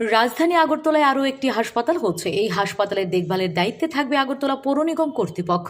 রাজধানী আগরতলায় আরও একটি হাসপাতাল হচ্ছে। এই হাসপাতালের দেখভালের দায়িত্বে থাকবে আগরতলা পৌর নিগম কর্তৃপক্ষ।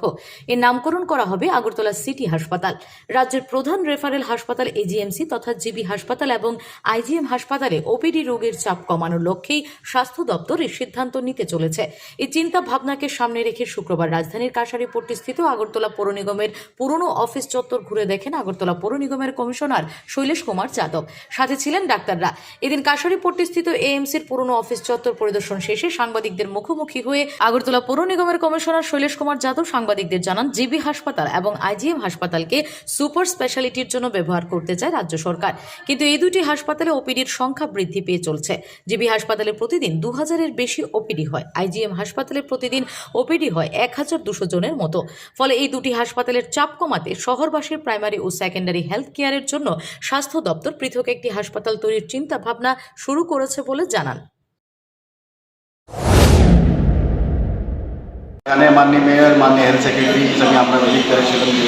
এর নামকরণ করা হবে আগরতলা সিটি হাসপাতাল। রাজ্যের প্রধান রেফারেল হাসপাতাল এজিএমসি তথা জিবি হাসপাতাল এবং আইজিএম হাসপাতালে ওপিডি রোগের চাপ কমানোর লক্ষ্যেই স্বাস্থ্য দপ্তর এই সিদ্ধান্ত নিতে চলেছে। এই চিন্তা ভাবনাকে সামনে রেখে শুক্রবার রাজধানীর কাশারিপট্টি স্থিত আগরতলা পৌর নিগমের পুরনো অফিস চত্বর ঘুরে দেখেন আগরতলা পৌর নিগমের কমিশনার শৈলেশ কুমার যাদব। সাথে ছিলেন ডাক্তাররা। এদিন কাশারিপট্টি স্থিত এএমসির পুরনো অফিস চত্বর পরিদর্শন শেষে সাংবাদিকদের মুখোমুখি হয়ে আগরতলা পৌর নিগমের কমিশনার শৈলেশ কুমার যাদব সাংবাদিকদের জানান, জিবি হাসপাতাল এবং আইজিএম হাসপাতালকে সুপার স্পেশালিটির জন্য ব্যবহার করতে চায় রাজ্য সরকার। কিন্তু এই দুটি হাসপাতালে ওপিডির সংখ্যা বৃদ্ধি পেয়ে চলছে। জিবি হাসপাতালে প্রতিদিন দু হাজারের বেশি ওপিডি হয়। আইজিএম হাসপাতালে প্রতিদিন ওপিডি হয় এক হাজার দুশো জনের মতো। ফলে এই দুটি হাসপাতালের চাপ কমাতে শহরবাসীর প্রাইমারি ও সেকেন্ডারি হেলথ কেয়ারের জন্য স্বাস্থ্য দপ্তর পৃথক একটি হাসপাতাল তৈরির চিন্তা ভাবনা শুরু করেছে বলে জানান এখানে মাননীয় মেয়র মাননীয় হেলথ সেক্রেটারি সঙ্গে আমরা ভিজিট করেছিলাম যে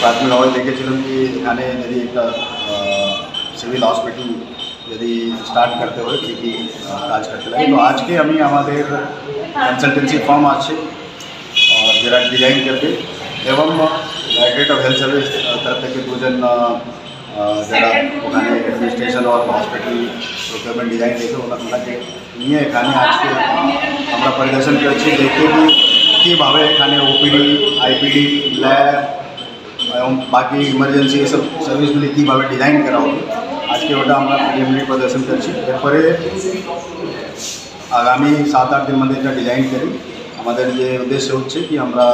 প্রাথমিক ভাবে দেখেছিলাম কি এখানে যদি একটা সিভিল হসপিটাল যদি স্টার্ট করতে হয় কী কী আহ, কাজ করতে লাগে তো আজকে আমি আমাদের কনসালটেন্সি ফার্ম আছে আর যারা ডিজাইন করবে এবং ডাইরেক্টরেট অফ হেলথ সার্ভিস তরফ থেকে দুজন আহ, আহ, যারা ওখানে অ্যাডমিনিস্ট্রেশন আর হসপিটাল প্রোকিউরমেন্ট ডিজাইন দেখে ওনা- ওনাকে নিয়ে এখানে আজকে আমরা পরিদর্শন করেছি দেখতে কি কীভাবে এখানে ওপিডি আইপিডি ল্যাব এবং বাকি ইমার্জেন্সি এসব সার্ভিসগুলি কীভাবে ডিজাইন করা হবে আজকে ওটা আমরা প্রিলিমিনারি প্রদর্শন করছি এরপরে আগামী সাত আট দিন মধ্যে এটা ডিজাইন করি আমাদের যে উদ্দেশ্য হচ্ছে কি আমরা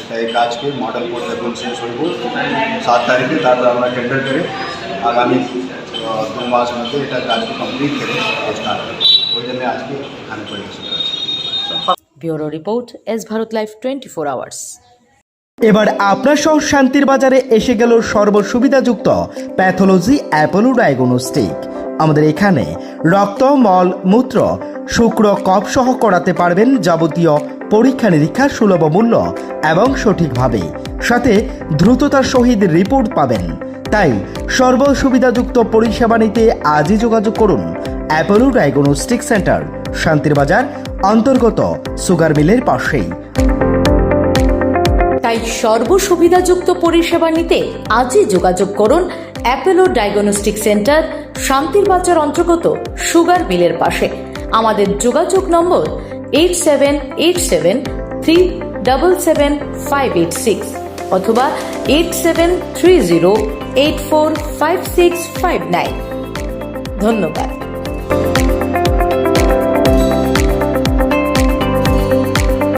এটা এই কাজকে মডেল কোড যখন শেষ হইব সাত তারিখে তারপর আমরা টেন্ডার করে আগামী দু মাস মধ্যে এটা কাজকে কমপ্লিট করে স্টার্ট করব। ওই জন্য আজকে এখানে পরিদর্শন করছি bureau report S Bharat life twenty four hours. এবার আপনার সহ শান্তির বাজারে এসে গেল সর্বসুবিধাযুক্ত প্যাথোলজি অ্যাপোলো ডায়াগনোস্টিক আমাদের এখানে রক্ত মল মূত্র শুক্র কপ সহ করাতে পারবেন যাবতীয় পরীক্ষা নিরীক্ষা সুলভ মূল্য এবং সঠিকভাবে সাথে দ্রুততার সহিত রিপোর্ট পাবেন। তাই সর্বসুবিধাযুক্ত পরিষেবা নিতে আজই যোগাযোগ করুন অ্যাপোলো ডায়াগনস্টিক সেন্টার শান্তির বাজার অন্তর্গত সুগার মিলের পাশেই। তাই সর্বসুবিধাযুক্ত পরিষেবা নিতে আজই যোগাযোগ করুন অ্যাপেলো ডায়াগনস্টিক সেন্টার শান্তির বাজার অন্তর্গত সুগার মিলের পাশে। আমাদের যোগাযোগ নম্বর eight seven eight seven double seven five eight six অথবা eight seven zero eight four five six five nine ধন্যবাদ।